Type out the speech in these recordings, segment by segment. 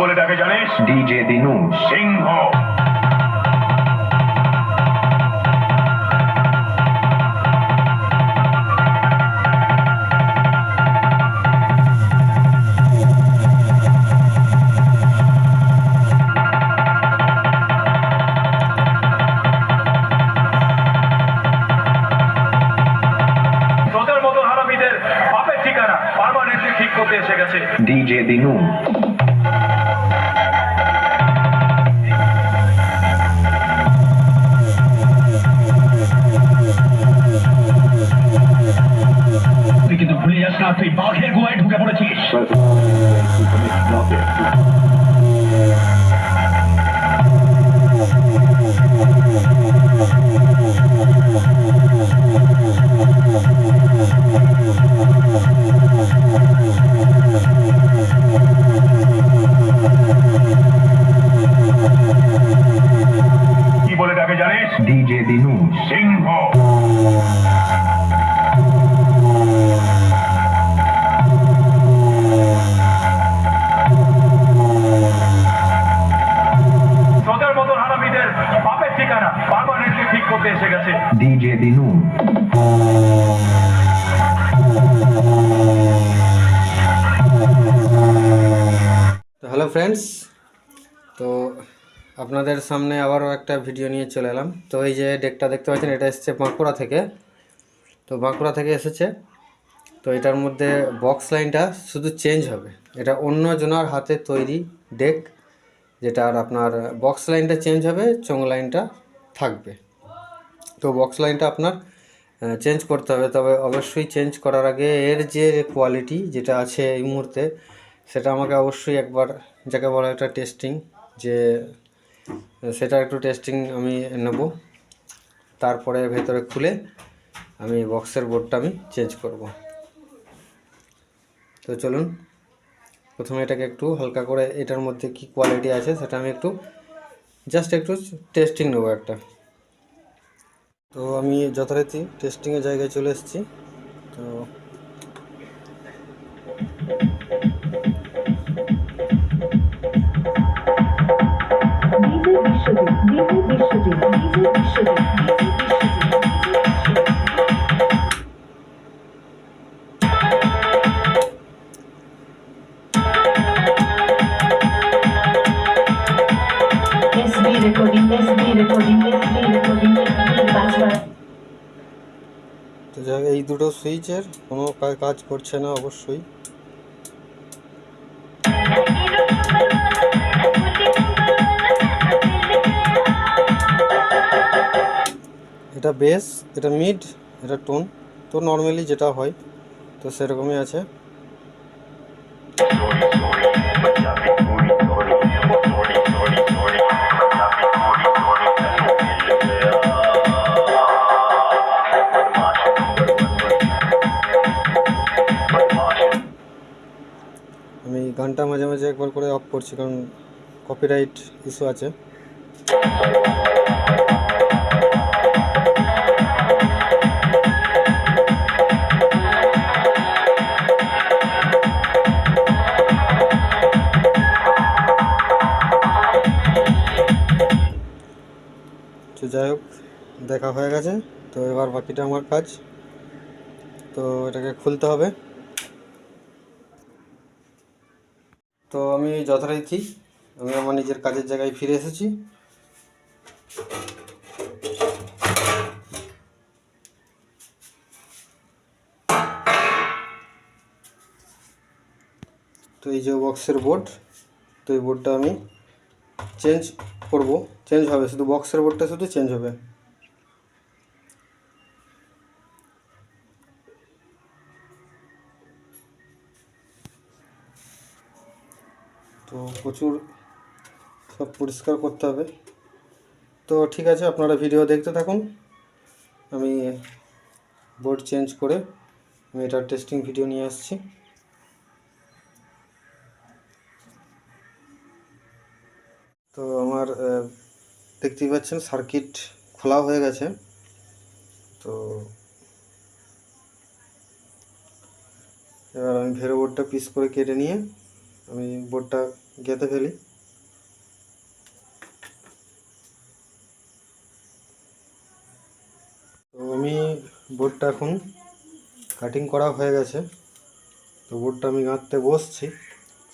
বলে ডাকে জানিস? ডিজে দিনু সিংহ। তোদের মতো হারামিদের বাপের ঠিকানা পারমানেন্টলি ঠিক করতে এসে গেছে। ডিজে দিনু তুই বাঘের গুহায় ঢুকে পড়েছিস। সামনে আবারও একটা ভিডিও নিয়ে চলে এলাম। তো এই যে ডেকটা দেখতে পাচ্ছেন, এটা এসেছে বাঁকুড়া থেকে। তো বাঁকুড়া থেকে এসেছে। তো এটার মধ্যে বক্স লাইনটা শুধু চেঞ্জ হবে। এটা অন্য জনার হাতে তৈরি ডেক যেটার আপনার বক্স লাইনটা চেঞ্জ হবে চোং লাইনটা থাকবে। তো বক্স লাইনটা আপনার চেঞ্জ করতে হবে। তবে অবশ্যই চেঞ্জ করার আগে এর যে কোয়ালিটি যেটা আছে এই মুহূর্তে, সেটা আমাকে অবশ্যই একবার, যাকে বলা একটা টেস্টিং যে সেটা একটু টেস্টিং আমি নেব। তারপরে ভেতরে খুলে আমি বক্সের বোর্ডটা আমি চেঞ্জ করব। তো চলুন, প্রথমে এটাকে একটু হালকা করে এটার মধ্যে কি কোয়ালিটি আছে সেটা আমি একটু জাস্ট একটু টেস্টিং নেব একটা। তো আমি যথারীতি টেস্টিংয়ের জায়গায় চলে এসেছি। তো তো যাই হোক, এই দুটো সুইচের কোনো কাজ করছে না অবশ্যই। এটা বেস এটা মিড এটা টোন তো নর্মালি যেটা হয়, তো সেরকমই আছে। আমি গানটা মাঝে মাঝে একবার করে অফ করছি, কারণ কপিরাইট ইস্যু আছে। বাকিটা আমার কাজ। তো এটাকে খুলতে হবে। তো আমি যথারীতি আমি আমার নিজের কাজের জায়গায় ফিরে এসেছি। তো এই যে বক্সের বোর্ড, তো এই বোর্ডটা আমি চেঞ্জ করব। চেঞ্জ হবে, শুধু বক্সের বোর্ডটা শুধু চেঞ্জ হবে। তো প্রচুর সব পরিষ্কার করতে হবে। তো ঠিক আছে, আপনারা ভিডিও দেখতে থাকুন। আমি বোর্ড চেঞ্জ করে আমি এটার টেস্টিং ভিডিও নিয়ে আসছি। তো আমার দেখতেই পাচ্ছেন সার্কিট খোলা হয়ে গেছে। তো এবার আমি ভেরো বোর্ডটা পিস করে কেটে নিয়ে আমি বোর্ডটা গেঁথে ফেলি তো আমি বোর্ডটা এখন কাটিং করা হয়ে গেছে। তো বোর্ডটা আমি গাঁথতে বসছি।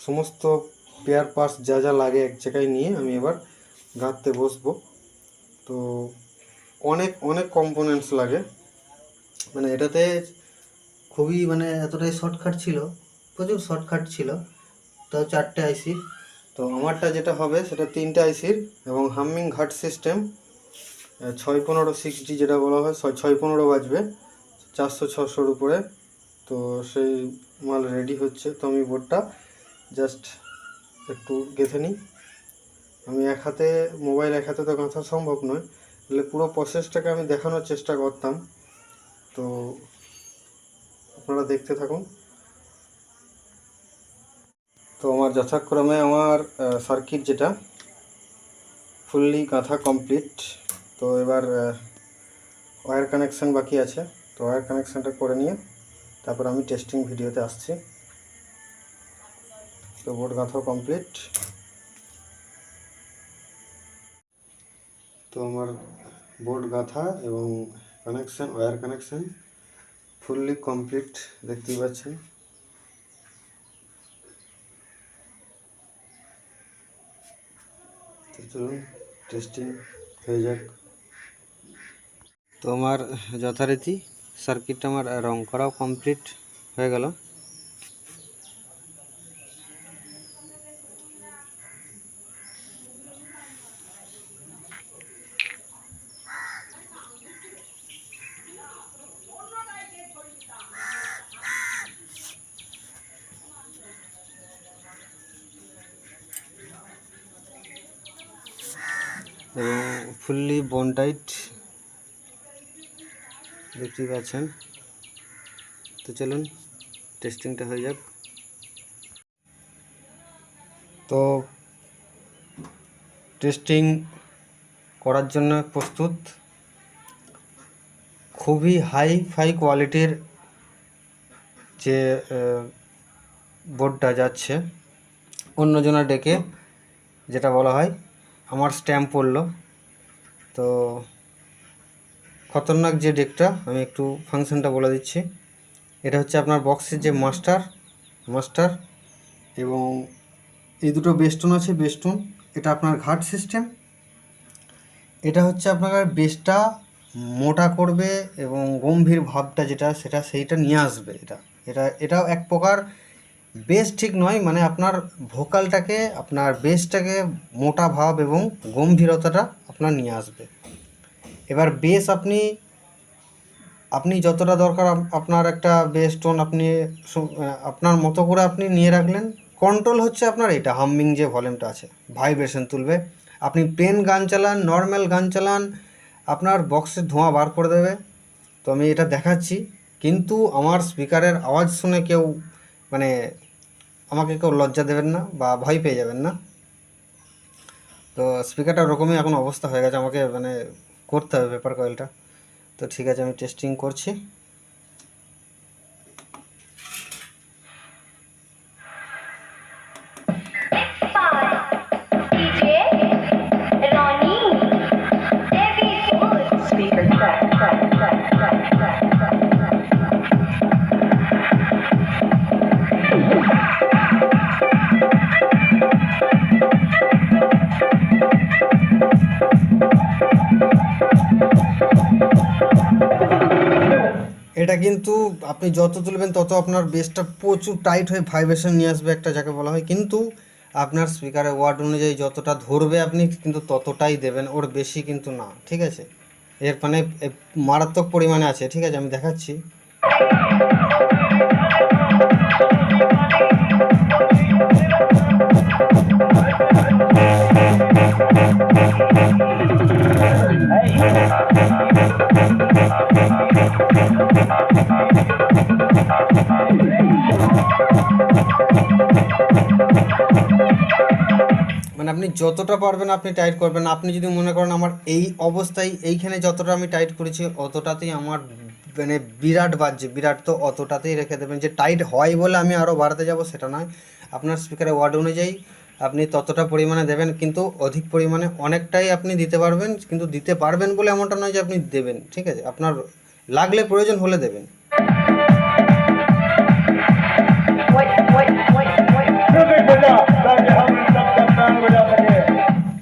সমস্ত পেয়ার পার্টস যা যা লাগে এক জায়গায় নিয়ে আমি এবার গাঁথতে বসবো। তো অনেক অনেক কম্পোনেন্টস লাগে। মানে এটাতে খুবই মানে এতটাই শর্টকাট ছিল, প্রচুর শর্টকাট ছিল। তাও চারটে আইসি তো আমারটা যেটা হবে সেটা তিনটে আইসির এবং হামিং ঘাট সিস্টেম ছয় পনেরো সিক্সটি যেটা বলা হয়, ছয় ছয় পনেরো বাজবে, চারশো ছশোর উপরে। তো সেই মাল রেডি হচ্ছে, তো আমি বোর্ডটা জাস্ট একটু গেঁথে নিই। আমি এক হাতে মোবাইল এক হাতে তো গাঁথা সম্ভব নয়, তাহলে পুরো প্রসেসটাকে আমি দেখানোর চেষ্টা করতাম। তো আপনারা দেখতে থাকুন। তো আমার যথাক্রমে আমার সার্কিট যেটা ফুললি গাঁথা কমপ্লিট তো এবার ওয়্যার কানেকশান বাকি আছে, তো ওয়্যার কানেকশানটা করে নিয়ে তারপর আমি টেস্টিং ভিডিওতে আসছি। তো বোর্ড গাঁথা কমপ্লিট তো আমার বোর্ড গাঁথা এবং connection wire connection fully complete দেখতেই পাচ্ছেন। চলুন টেস্টিং হয়ে যাক। তো আমার যথারীতি সার্কিটটা আমার রং করাও কমপ্লিট হয়ে গেল। এবং ফুললি বোন টাইট দেখতেই পাচ্ছেন। তো চলুন টেস্টিংটা হয়ে যাক। তো টেস্টিং করার জন্য প্রস্তুত। খুবই হাই ফাই কোয়ালিটির যে বোর্ডটা যাচ্ছে অন্যজনা ডেকে যেটা বলা হয় আমার স্ট্যাম্প পড়ল। তো খতরনাক যে ডেকটা আমি একটু ফাংশনটা বলে দিচ্ছি। এটা হচ্ছে আপনার বক্সের যে মাস্টার মাস্টার এবং এই দুটো বেস্টন আছে বেস্টন এটা আপনার ঘাট সিস্টেম এটা হচ্ছে আপনার বেসটা মোটা করবে এবং গম্ভীর ভাবটা যেটা, সেটা সেইটা নিয়ে আসবে এটা। এটা, এটাও এক প্রকার বেস ঠিক নয় মানে আপনার ভোকালটাকে, আপনার বেসটাকে মোটা ভাব এবং গম্ভীরতাটা আপনার নিয়ে আসবে। এবার বেস আপনি আপনি যতটা দরকার আপনার একটা বেস টোন আপনি আপনার মতো করে আপনি নিয়ে রাখলেন, কন্ট্রোল হচ্ছে আপনার এটা হামিং যে ভলিউমটা আছে, ভাইব্রেশন তুলবে। আপনি প্লেন গান চালান, নর্মাল গান চালান, আপনার বক্সের ধোঁয়া বার করে দেবে। তো আমি এটা দেখাচ্ছি, কিন্তু আমার স্পিকারের আওয়াজ শুনে কেউ মানে আমাকে কেউ লজ্জা দেবেন না বা ভয় পেয়ে যাবেন না। তো স্পিকারটা ওরকমই এখন অবস্থা হয়ে গেছে, আমাকে মানে করতে হবে পেপার কয়েলটা তো ঠিক আছে, আমি টেস্টিং করছি। কিন্তু আপনি যত তুলবেন তত আপনার বেসটা প্রচুর টাইট হয়ে ভাইব্রেশন নিয়ে আসবে একটা যাকে বলা হয়। কিন্তু আপনার স্পিকারের ওয়ার্ড অনুযায়ী যতটা ধরবে আপনি কিন্তু ততটাই দেবেন, ওর বেশি কিন্তু না, ঠিক আছে? এর মানে মারাত্মক পরিমাণে আছে, ঠিক আছে? আমি দেখাচ্ছি। মানে আপনি যতটা পারবেন আপনি টাইট করবেন। আপনি যদি মনে করেন আমার এই অবস্থায় এইখানে যতটা আমি টাইট করেছি, অতটাতেই আমার মানে বিরাট বাজছে। বিরাট তো অতটাতেই রেখে দেবেন। যে টাইট হয় বলে আমি আরও বাড়াতে যাব, সেটা নয়। আপনার স্পিকারের ওয়ার্ড অনুযায়ী আপনি ততটা পরিমাণে দেবেন, কিন্তু অধিক পরিমাণে অনেকটাই আপনি দিতে পারবেন, কিন্তু দিতে পারবেন বলে এমনটা নয় যে আপনি দেবেন, ঠিক আছে? আপনার লাগলে প্রয়োজন হলে দেবেন।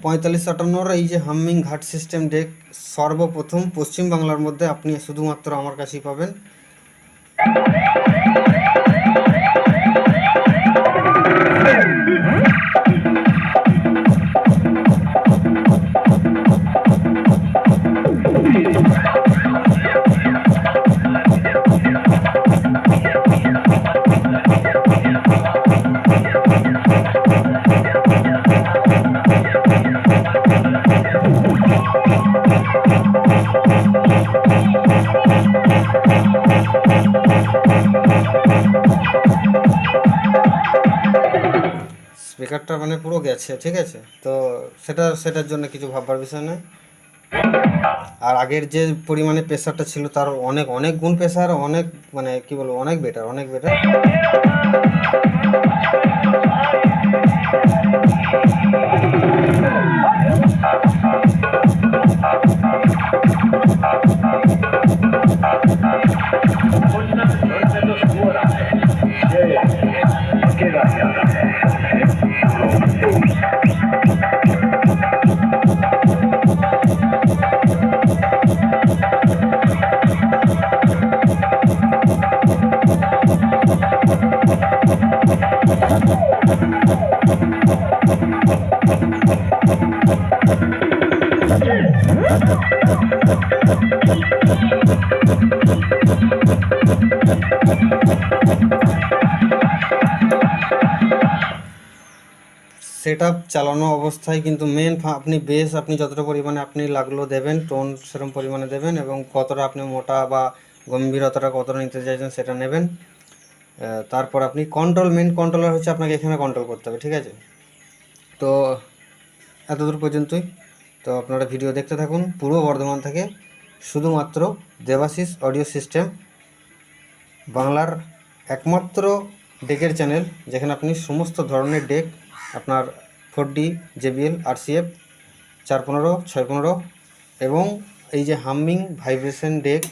পঁয়তাল্লিশ আটান্নর এই যে হামিং ঘাট সিস্টেম ডেক সর্বপ্রথম পশ্চিমবাংলার মধ্যে আপনি শুধুমাত্র আমার কাছেই পাবেন। স্পিকারটা মানে পুরো গেছে, ঠিক আছে? তো সেটা, সেটার জন্য কিছু ভাববার বিষয় নয়। আর আগের যে পরিমাণে প্রেশারটা ছিল, তার অনেক অনেক গুণ প্রেশার অনেক মানে কি বলব, অনেক বেটার অনেক বেটার সেট আপ চালানো অবস্থায় কিন্তু মেন আপনি বেস আপনি যতটা পরিমাণে আপনি লাগল দেবেন টোন সেরকম পরিমাণে দেবেন এবং কতটা আপনি মোটা বা গম্ভীরতাটা কতটা নিতে চাইছেন সেটা নেবেন। তারপর আপনি কন্ট্রোল মেন কন্ট্রোলার হচ্ছে আপনাকে এখানে কন্ট্রোল করতে হবে, ঠিক আছে? তো এতদূর পর্যন্তই। তো আপনারা ভিডিও দেখতে থাকুন, পূর্ব বর্ধমান থেকে শুধুমাত্র দেবাশিস অডিও সিস্টেম বাংলার একমাত্র ডেকের চ্যানেল যেখানে আপনি সমস্ত ধরনের ডেক, আপনার ফোর ডি জেবিএল আরসিএফ চার পনেরো, ছয় পনেরো, এবং এই যে হামিং ভাইব্রেশন ডেক,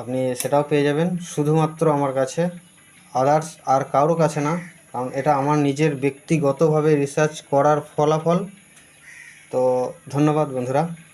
আপনি সেটাও পেয়ে যাবেন। শুধুমাত্র আমার কাছে আদার্স আর কারও কাছে না। কারণ এটা আমার নিজের ব্যক্তিগতভাবে রিসার্চ করার ফলাফল। তো ধন্যবাদ বন্ধুরা।